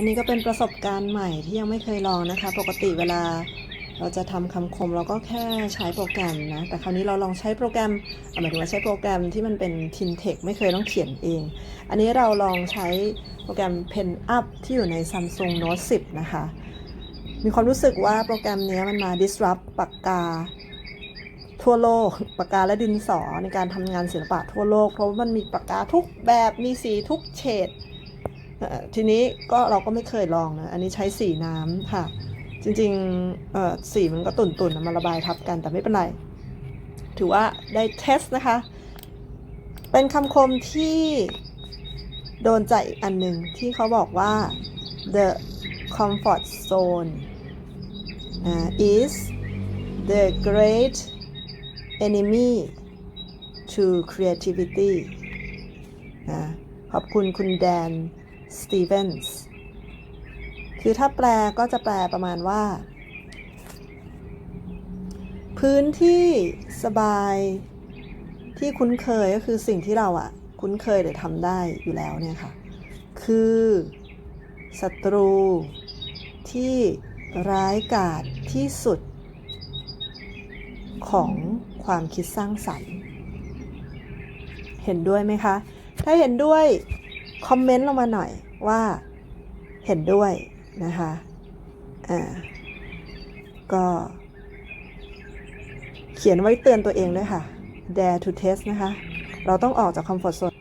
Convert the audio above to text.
อันนี้ก็เป็นประสบการณ์ใหม่ที่ยังไม่เคยลองนะคะ ปกติเวลาเราจะทำคำคมเราก็แค่ใช้โปรแกรมนะ แต่คราวนี้เราลองใช้โปรแกรมหมายถึงว่าใช้โปรแกรมที่มันเป็น TinTex ไม่เคยต้องเขียนเอง อันนี้เราลองใช้โปรแกรม Pen Up ที่อยู่ใน Samsung Note 10 นะคะ มีความรู้สึกว่าโปรแกรมนี้มันมา disrupt ปากกา ทั่วโลก ปากกาและดินสอในการทำงานศิลปะทั่วโลก เพราะว่ามันมีปากกาทุกแบบมีสีทุกเฉด ทีนี้ก็เราก็ไม่เคยลองนะ อันนี้ใช้สีน้ำค่ะ จริงๆสีมันก็ตุ่นๆนะมาระบายทับกันแต่ไม่เป็นไร ถือว่าได้เทสนะคะ เป็นคำคมที่โดนใจอีกอันหนึ่งที่เขาบอกว่า the comfort zone uh, is the great enemy to creativity นะขอบคุณคุณแดน สตีเวนส์คือถ้าแปลก็จะแปลประมาณว่า พื้นที่สบายที่คุ้นเคยก็คือสิ่งที่เราอะคุ้นเคยหรือทำได้อยู่แล้วเนี่ยค่ะ คือศัตรูที่ร้ายกาจที่สุด ของความคิดสร้างสรรค์ เห็นด้วยไหมคะ ถ้าเห็นด้วย คอมเมนต์ลงมาหน่อยว่าเห็นด้วยนะคะอ่าก็เขียนไว้เตือนตัวเองด้วยค่ะ dare to test นะคะ เราต้องออกจากคอมฟอร์ทโซน